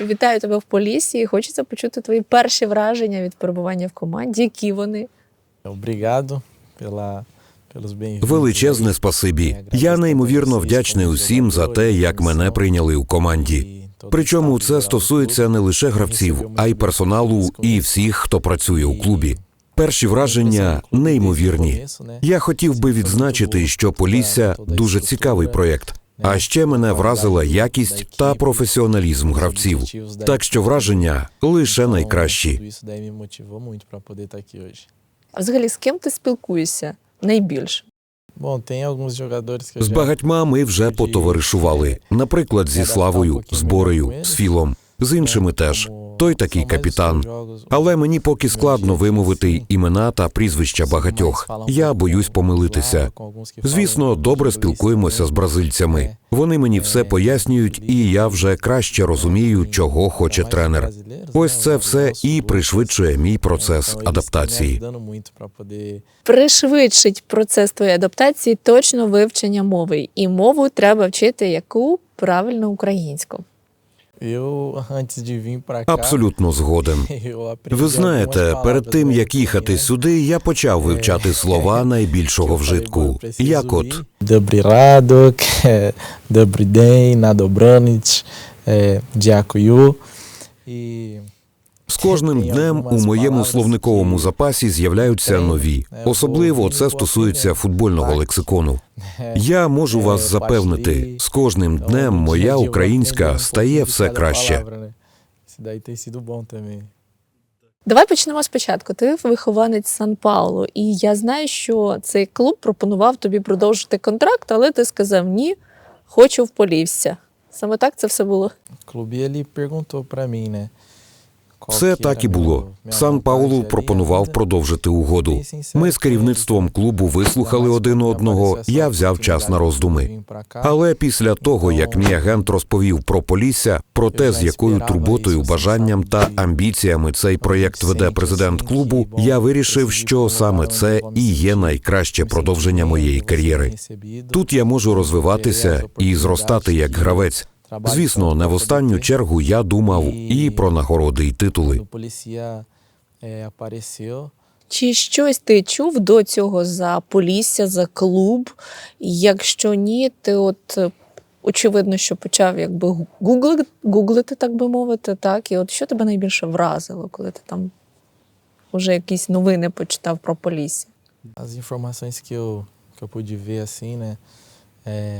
Вітаю тебе в Поліссі і хочеться почути твої перші враження від перебування в команді. Які вони? Obrigado pela. Величезне спасибі. Я неймовірно вдячний усім за те, як мене прийняли у команді. Причому це стосується не лише гравців, а й персоналу і всіх, хто працює у клубі. Перші враження неймовірні. Я хотів би відзначити, що Полісся дуже цікавий проєкт. А ще мене вразила якість та професіоналізм гравців. Так що враження лише найкращі. А взагалі з ким ти спілкуєшся найбільше? З багатьма ми вже потоваришували. Наприклад, зі Славою, з Борею, з Філом, з іншими теж. Той такий капітан. Але мені поки складно вимовити імена та прізвища багатьох. Я боюсь помилитися. Звісно, добре спілкуємося з бразильцями. Вони мені все пояснюють, і я вже краще розумію, чого хоче тренер. Ось це все і пришвидшує мій процес адаптації. Пришвидшить процес твоєї адаптації точно вивчення мови. І мову треба вчити яку правильно українську. Абсолютно згоден. Ви знаєте, перед тим як їхати сюди, я почав вивчати слова найбільшого вжитку. "Bom, eu preciso Як от ir". Добрий ранок, е, добрий день, на добраніч, е, дякую. З кожним днем у моєму словниковому запасі з'являються нові. Особливо це стосується футбольного лексикону. Я можу вас запевнити, з кожним днем моя українська стає все краще. Давай почнемо спочатку. Ти вихованець Сан Паулу, і я знаю, що цей клуб пропонував тобі продовжити контракт, але ти сказав ні, хочу в Полісся. Саме так це все було. Perguntou para mim, né? qual Все так і було. Сан Паулу пропонував продовжити угоду. Ми з керівництвом клубу вислухали один одного. Я взяв час на роздуми. Але після того, як мій агент розповів про Полісся, про те, з якою турботою, бажанням та амбіціями цей проєкт веде президент клубу, я вирішив, що саме це і є найкраще продовження моєї кар'єри. Тут я можу розвиватися і зростати як гравець. Звісно, не в останню чергу я думав і про нагороди і титули. Чи щось ти чув до цього за Полісся, за клуб? Якщо ні, ти от е, очевидно, що почав якби гуглити, гуглити, так би мовити, так? І от що тебе найбільше вразило, коли ти там вже якісь новини почитав про Полісся? as informações que eu, que eu pude ver assim, né?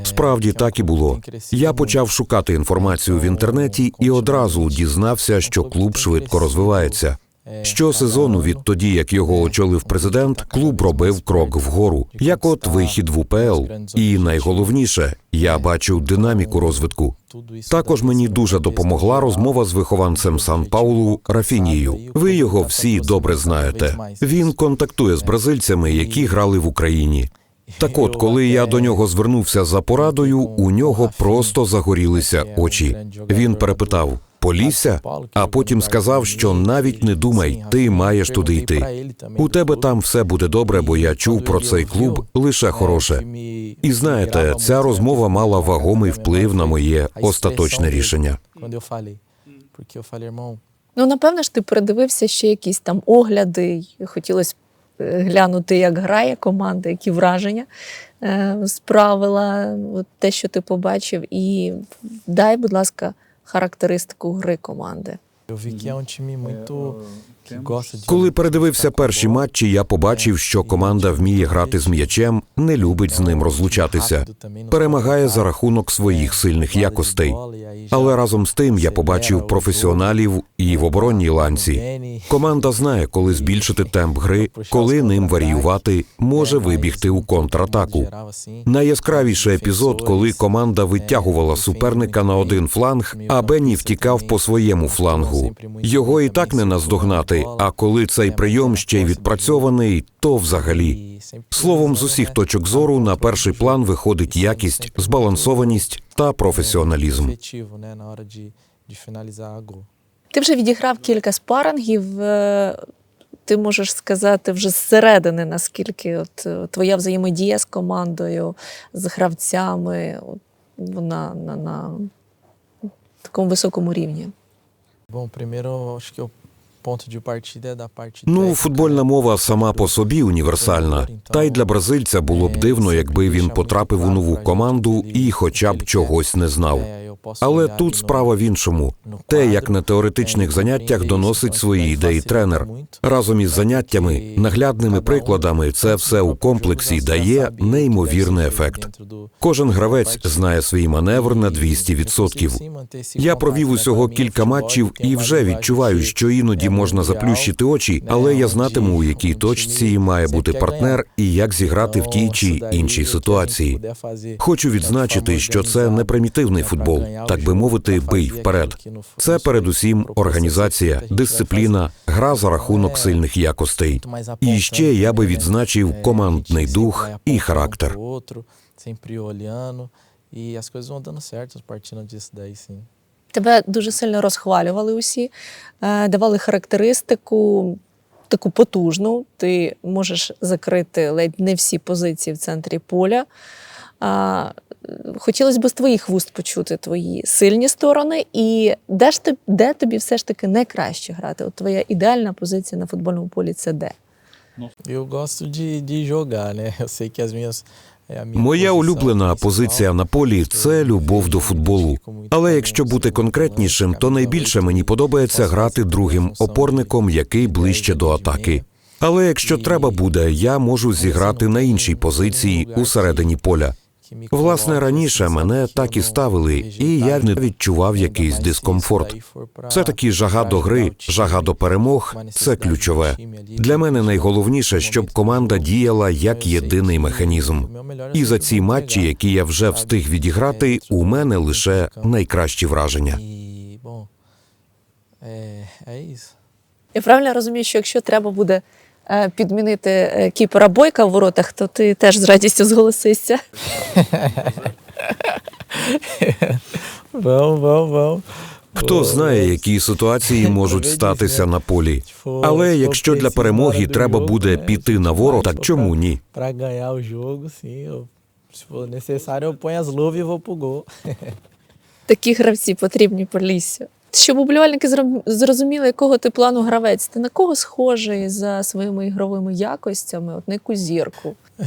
Справді um так і було. Я почав шукати інформацію в інтернеті і одразу дізнався, що клуб швидко розвивається. Щосезону відтоді, як його очолив президент, клуб робив крок вгору, як от вихід в УПЛ. І найголовніше, я бачу динаміку розвитку. Також мені дуже допомогла розмова з вихованцем Сан Паулу Рафінією. Ви його всі добре знаєте. Він контактує з бразильцями, які грали в Україні. Так от, коли я до нього звернувся за порадою, у нього просто загорілися очі. Він перепитав Полісся, а потім сказав, що навіть не думай, ти маєш туди йти. У тебе там все буде добре, бо я чув про цей клуб лише хороше. І знаєте, ця розмова мала вагомий вплив на моє остаточне рішення. Ну, напевно ж, ти передивився ще якісь там огляди, і хотілося глянути, як грає команда, які враження е, справила, от те, що ти побачив. І дай, будь ласка, характеристику гри команди. eu vi que é um time muito Коли передивився перші матчі, я побачив, що команда вміє грати з м'ячем, не любить з ним розлучатися, перемагає за рахунок своїх сильних якостей. Але разом з тим я побачив професіоналів і в оборонній ланці. Команда знає, коли збільшити темп гри, коли ним варіювати, може вибігти у контратаку. Найяскравіший епізод, коли команда витягувала суперника на один фланг, а Бенні втікав по своєму флангу. Його і так не наздогнати. А коли цей прийом ще й відпрацьований, то взагалі. Словом, з усіх точок зору на перший план виходить якість, збалансованість та професіоналізм. Ти вже відіграв кілька спарингів. е, Ти можеш сказати вже зсередини, наскільки от е, твоя взаємодія з командою, з гравцями, от, вона на, на такому високому рівні. Bom, primeiro acho que Ну, футбольна мова сама по собі універсальна. Та й для бразильця було б дивно, якби він потрапив у нову команду і хоча б чогось не знав. Posso Але тут справа в іншому. Те, як на теоретичних заняттях доносить свої ідеї тренер. Разом із заняттями, наглядними прикладами, це все у комплексі дає неймовірний ефект. Кожен гравець знає свій маневр на 200%. Я провів усього кілька матчів і вже відчуваю, що іноді можна заплющити очі, але я знатиму, у якій точці має бути партнер і як зіграти в тій чи іншій ситуації. Хочу відзначити, що це не примітивний футбол, так би мовити, бий вперед. Це передусім організація, дисципліна, гра за рахунок сильних якостей. І ще я би відзначив командний дух і характер. Sempre olhando. E as coisas vão dando certo partindo disso daí, sim. Тебе дуже сильно розхвалювали усі, е, давали характеристику таку потужну. Ти можеш закрити ледь не всі позиції в центрі поля. Хотілося б з твоїх вуст почути твої сильні сторони, і де ж ти, де тобі все ж таки найкраще грати? От твоя ідеальна позиція на футбольному полі це де? Eu gosto de, de jogar, né? Eu sei que as minhas. Моя улюблена позиція на полі це любов до футболу. Але якщо бути конкретнішим, то найбільше мені подобається грати другим опорником, який ближче до атаки. Але якщо треба буде, я можу зіграти на іншій позиції у середині поля. Власне, раніше мене так і ставили, і я не відчував якийсь дискомфорт. Все таки жага до гри, жага до перемог це ключове. Для мене найголовніше, щоб команда діяла як єдиний механізм. І за ці матчі, які я вже встиг відіграти, у мене лише найкращі враження. Isso. Я правильно розумію, що якщо треба буде е, підмінити е, кіпера бойка в воротах, то ти теж з радістю зголосишся. Vamos, vamos, vamos. Хто знає, які ситуації можуть статися на полі. Але якщо для перемоги треба буде піти на ворота, чому ні? E. Такі гравці потрібні Полісся. Щоб уболівальники зрозуміли, якого ти плану гравець, ти на кого схожий за своїми ігровими якостями, от на яку зірку.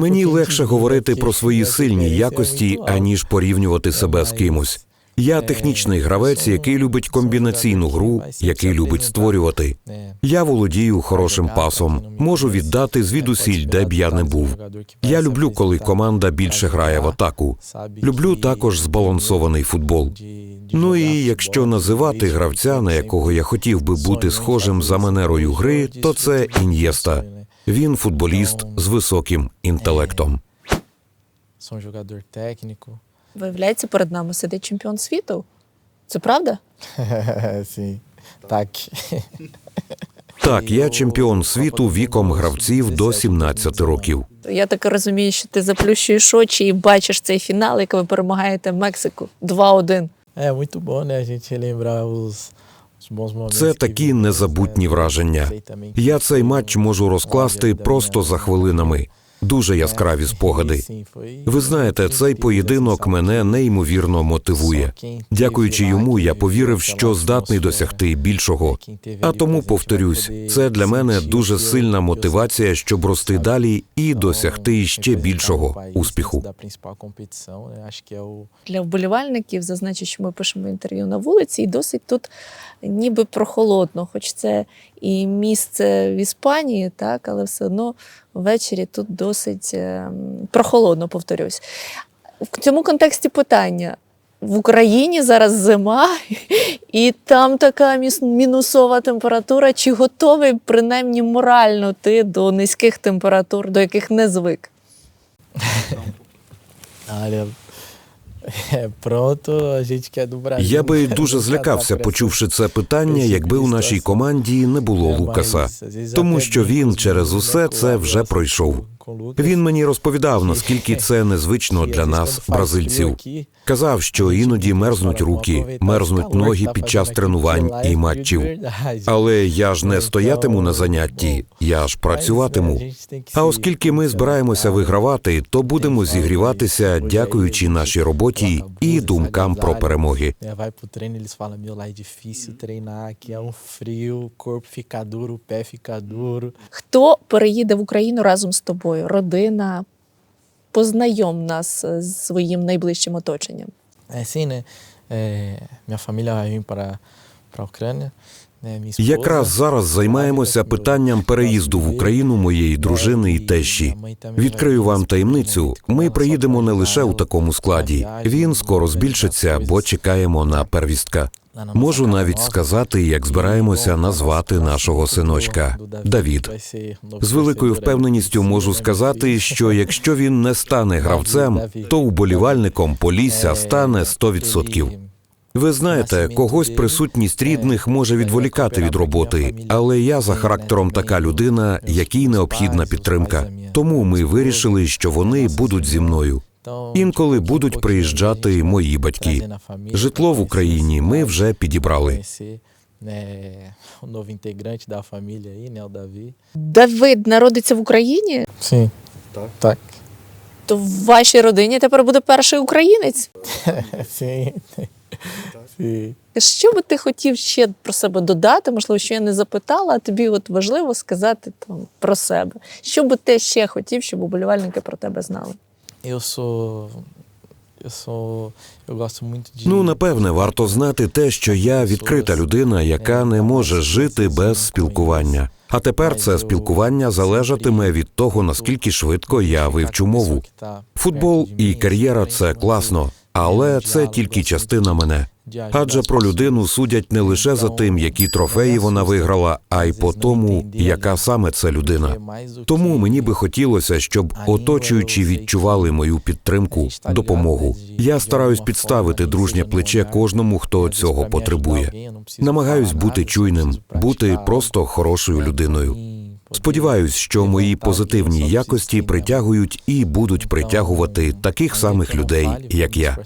Мені легше говорити про свої сильні якості, аніж порівнювати себе з кимось. Я технічний гравець, який любить комбінаційну гру, який любить створювати. Я володію хорошим пасом, можу віддати звідусіль, де б я не був. Я люблю, коли команда більше грає в атаку. Люблю також збалансований футбол. Ну і якщо називати гравця, на якого я хотів би бути схожим за манерою гри, то це Ін'єста. Він футболіст з високим інтелектом. Sou um jogador. Виявляється, перед нами сидить чемпіон світу. Це правда? Так. Так, я чемпіон світу віком гравців до 17 років. Я так розумію, що ти заплющуєш очі і бачиш цей фінал, як ви перемагаєте Мексику 2-1. É muito bom, né? A gente relembrar os, os bons momentos. Це такі незабутні враження. Я цей матч можу розкласти просто за хвилинами. Дуже яскраві спогади. Ви знаєте, цей поєдинок мене неймовірно мотивує. Дякуючи йому, я повірив, що здатний досягти більшого. А тому повторюсь, це для мене дуже сильна мотивація, щоб рости далі і досягти ще більшого успіху. Для вболівальників зазначу, що ми пишемо інтерв'ю на вулиці, і досить тут ніби прохолодно, хоч це і місце в Іспанії, так, але все одно ввечері тут досить ем, прохолодно, повторюсь. В цьому контексті питання. В Україні зараз зима, і там така мінусова температура. Чи готовий принаймні морально ти до низьких температур, до яких не звик? Я би дуже злякався, почувши це питання, якби у нашій команді не було Лукаса, тому що він через усе це вже пройшов. Він мені розповідав, наскільки це незвично для нас, бразильців. Казав, що іноді мерзнуть руки, мерзнуть ноги під час тренувань і матчів. Але я ж не стоятиму на занятті, я ж працюватиму. А оскільки ми збираємося вигравати, то будемо зігріватися, дякуючи нашій роботі і думкам про перемоги. É um. Хто переїде в Україну разом з тобою? Родина? Познайом нас е, з своїм найближчим оточенням. É assim, né? É, minha família esposa, Якраз зараз займаємося питанням переїзду в Україну моєї дружини і тещі. Відкрию вам таємницю. Ми приїдемо не лише у такому складі. Він скоро збільшиться, бо чекаємо на первістка. Можу навіть сказати, як збираємося назвати нашого синочка Давід. З великою впевненістю можу сказати, що якщо він не стане гравцем, то уболівальником Полісся стане 100%. Ви знаєте, когось присутність рідних може відволікати від роботи, але я за характером така людина, якій необхідна підтримка. Тому ми вирішили, що вони будуть зі мною. Інколи будуть приїжджати мої батьки. Житло в Україні ми вже підібрали. Família aí, né, o Davi. Давид народиться в Україні. Так. то в вашій родині тепер буде перший українець. Sim. Що би ти хотів ще про себе додати? Можливо, що я не запитала, а тобі от важливо сказати там про себе. Що би ти ще хотів, щоб уболівальники про тебе знали? Eu sou. Eu sou. Eu gosto muito de. Ну, напевне, варто знати те, що я відкрита людина, яка не може жити без спілкування. А тепер це спілкування залежатиме від того, наскільки швидко я вивчу мову. Футбол і кар'єра це класно, але це тільки частина мене. Адже про людину судять не лише за тим, які трофеї вона виграла, а й по тому, яка саме це людина. Тому мені би хотілося, щоб оточуючі відчували мою підтримку, допомогу. Я стараюсь підставити дружнє плече кожному, хто цього потребує. Намагаюсь бути чуйним, бути просто хорошою людиною. Сподіваюсь, що мої позитивні якості притягують і будуть притягувати таких самих людей, як я.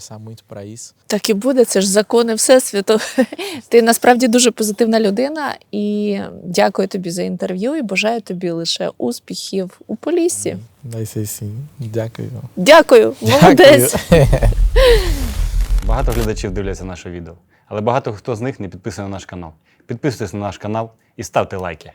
Так і буде, це ж закони Всесвіту. Ти насправді дуже позитивна людина, і дякую тобі за інтерв'ю і бажаю тобі лише успіхів у sim. Дякую. Дякую, молодець. Багато глядачів дивляться наше відео, але багато хто з них не підписаний на наш канал. Підписуйтесь на наш канал і ставте лайки.